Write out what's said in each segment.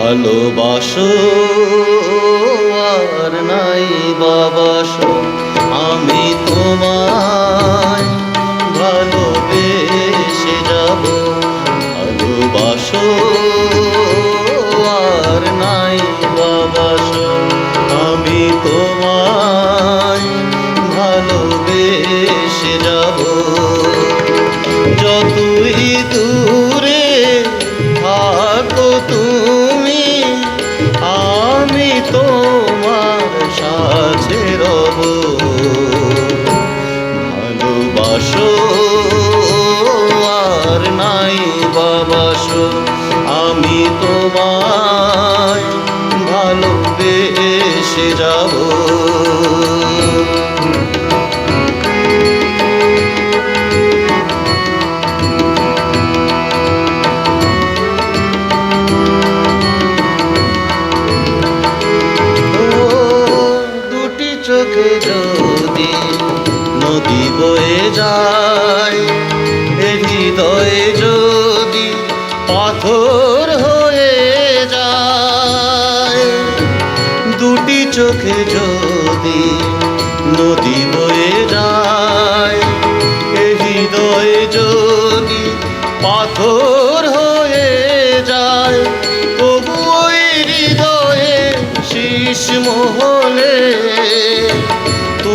ভালোবাসো আর নাই বাবাসো। আমি তোমায় ভালোবেসে যাব। ভালোবাসো যদি নদী বয়ে যায়, এ হৃদয়ে যদি পাথর হয়ে যায়, দুটি চোখে যদি নদী বয়ে যায়, এ হৃদয়ে যদি পাথর হয়ে যায়, তবু ওই হৃদয়ে শীষ মহলে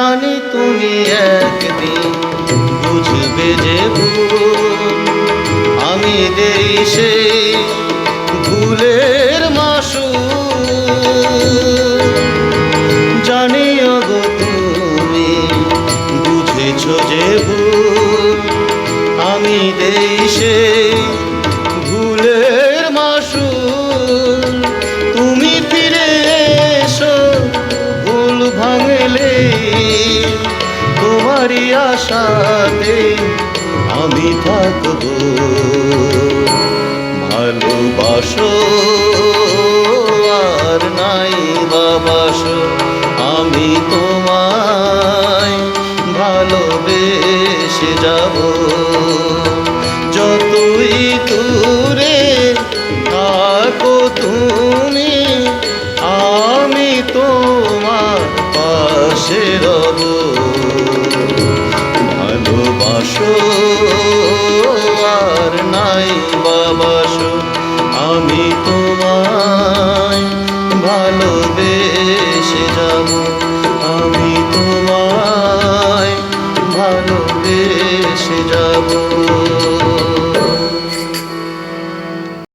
জানি তুমি একদিন বুঝবে যে আমি দেই সেই ভুলের মাসু জানি গো তুমি বুঝেছ যে ভুল। আমি দেই সেই আশাতে আমি থাকব। ভালোবাসো আর নাই বাবাসো, আমি তোমায় ভালোবেসে যাব। যতই দূরে থাকো তুমি, আমি তোমার পাশে রব। ভালোবেসে যাব।